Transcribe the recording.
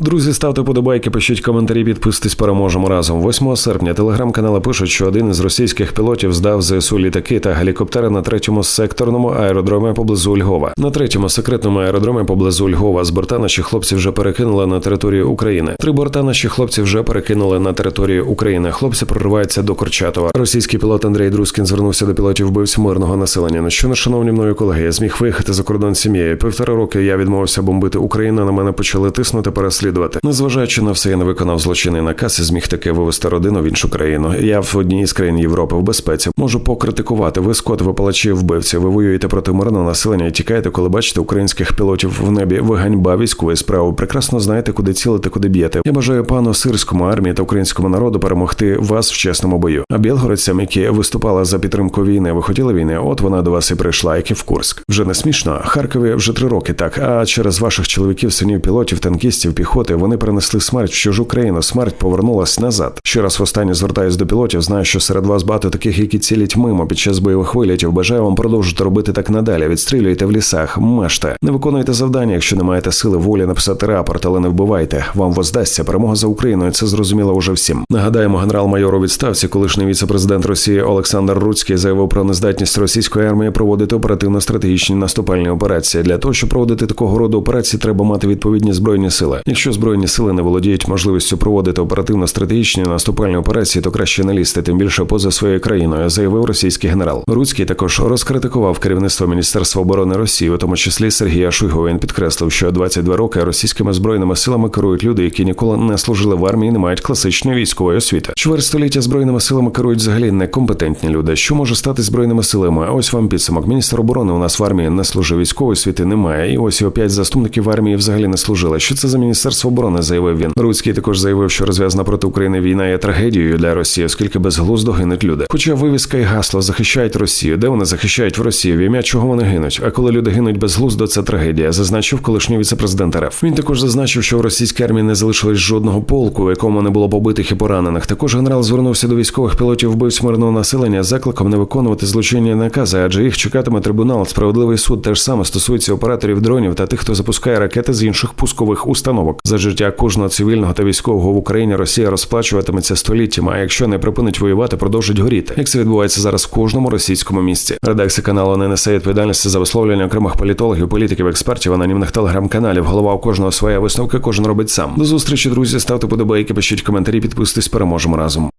Друзі, ставте подобайки, пишіть коментарі, підписуйтесь, переможемо разом. 8 серпня телеграм-канали пишуть, що один із російських пілотів здав ЗСУ літаки та гелікоптери на третьому секторному аеродромі поблизу Львова. На третьому секретному аеродромі поблизу Львова з борта наші хлопці вже перекинули на територію України. Три борта наші хлопці вже перекинули на територію України. Хлопці прориваються до Корчатова. Російський пілот Андрій Друскін звернувся до пілотів вбивць мирного населення. На що, шановні мною колеги, я зміг виїхати за кордон сім'єю. Півтора роки я відмовився бомбити Україну. На мене почали тиснути, переслідувати. Незважаючи на все, я не виконав злочинний наказ і зміг таки вивести родину в іншу країну. Я в одній з країн Європи в безпеці можу покритикувати. Ви скот, ви палачі, вбивці. Ви воюєте проти мирного населення і тікаєте, коли бачите українських пілотів в небі. Ви ганьба військової справи. Прекрасно знаєте, куди цілити, куди б'єте. Я бажаю пану сирському армії та українському народу перемогти вас в чесному бою. А білгородцям, які виступали за підтримку війни, ви хотіли війни? От вона до вас і прийшла, як і в Курск. Вже не смішно. Харкові вже три роки так. А через ваших чоловіків, синів пілотів, танкістів, піхоти вони принесли смерть в чужу країну. Смерть повернулась назад. Ще раз востаннє звертаюсь до пілотів. Знаю, що серед вас багато таких, які цілять мимо під час бойових вилітів. Бажаю вам продовжити робити так надалі. Відстрілюйте в лісах, меште. Не виконуйте завдання, якщо не маєте сили волі написати рапорт, але не вбивайте. Вам воздасться перемога за Україною. Це зрозуміло уже всім. Нагадаємо, генерал-майор у відставці, колишній віце-президент Росії Олександр Руцький заявив про нездатність російської армії проводити оперативно-стратегічні наступальні операції. Для того, щоб проводити такого роду операції, треба мати відповідні збройні сили. Якщо збройні сили не володіють можливістю проводити оперативно-стратегічні наступальні операції, то краще не лізти, тим більше поза своєю країною, заявив російський генерал. Руцький також розкритикував керівництво Міністерства оборони Росії, у тому числі Сергія Шуйгу. Він підкреслив, що 22 роки російськими збройними силами керують люди, які ніколи не служили в армії, не мають класичної військової освіти. Чверть століття збройними силами керують взагалі некомпетентні люди. Що може стати збройними силами? Ось вам підсумок. Міністр оборони у нас в армії не служив військової освіти. Немає. І ось його п'ять заступників в армії взагалі не служили. Що це за міністерство оборони? Заявив він. Руцький також заявив, що розв'язана проти України війна є трагедією для Росії, оскільки безглуздо гинуть люди. Хоча вивіска і гасло захищають Росію, де вони захищають в Росії, в ім'я чого вони гинуть. А коли люди гинуть безглуздо, це трагедія. Зазначив колишній віце-президент РФ. Він також зазначив, що в російській армії не залишилось жодного полку, в якому не було побитих і поранених. Також генерал звернувся до військових пілотів вбивць мирного населення закликом не виконувати злочинні накази, адже їх чекатиме трибунал. Справедливий суд теж саме стосується операторів дронів та тих, хто запускає ракети з інших пускових установок. За життя кожного цивільного та військового в Україні Росія розплачуватиметься століттями. А якщо не припинить воювати, продовжить горіти. Як це відбувається зараз в кожному російському місці? Редакція каналу не несе відповідальності за висловлення окремих політологів, політиків, експертів, анонімних телеграм-каналів. Голова у кожного своя висновка, кожен робить сам. До зустрічі, друзі. Ставте подобайки, пишіть коментарі, підписуйтесь, переможемо разом.